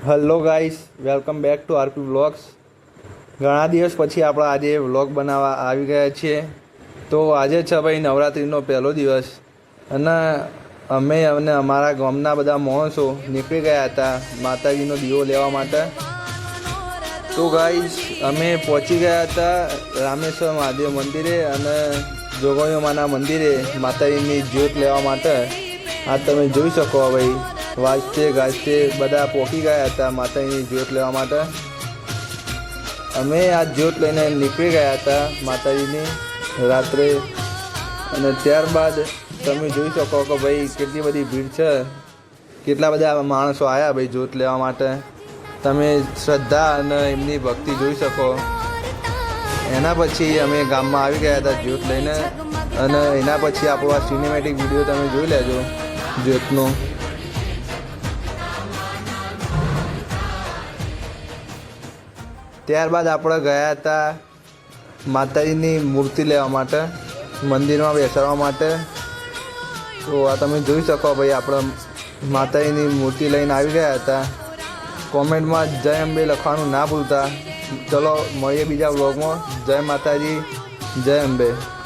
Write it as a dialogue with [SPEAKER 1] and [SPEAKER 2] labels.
[SPEAKER 1] Hello guys welcome back to RP vlogs ઘણા દિવસ પછી આપણે આજે વ્લોગ બનાવવા આવી ગયા છીએ. તો આજે છે ભાઈ નવરાત્રિનો પહેલો દિવસ. અને અમે અને અમારા ગામના બધા માણસો નીકળી ગયા હતા માતાજીનો દીવો લેવા માટે. તો ગાઈસ અમે પહોંચી ગયા હતા રામેશ્વર મહાદેવ મંદિરે અને જોગણીઓમાના મંદિરે માતાજીની જ્યોત લેવા માટે. આ તમે જોઈ શકો ભાઈ. વાજતે ગાજતે બધા પોકી ગયા હતા માતાજીની જ્યોત લેવા માટે. અમે આ જ્યોત લઈને નીકળી ગયા હતા માતાજીની રાત્રે. અને ત્યારબાદ તમે જોઈ શકો કે ભાઈ કેટલી બધી ભીડ છે. કેટલા બધા માણસો આવ્યા ભાઈ જ્યોત લેવા માટે. તમે શ્રદ્ધા અને એમની ભક્તિ જોઈ શકો. એના પછી અમે ગામમાં આવી ગયા હતા જ્યોત લઈને. અને એના પછી આપણો આ સિનેમેટિક વીડિયો તમે જોઈ લેજો જ્યોતનો. ત્યારબાદ આપણે ગયા હતા માતાજીની મૂર્તિ લેવા માટે, મંદિરમાં બેસાડવા માટે. તો આ તમે જોઈ શકો ભાઈ, આપણે માતાજીની મૂર્તિ લઈને આવી ગયા હતા. કોમેન્ટમાં જય અંબે લખવાનું ના ભૂલતા. ચલો મળીએ બીજા વ્લોગમાં. જય માતાજી, જય અંબે.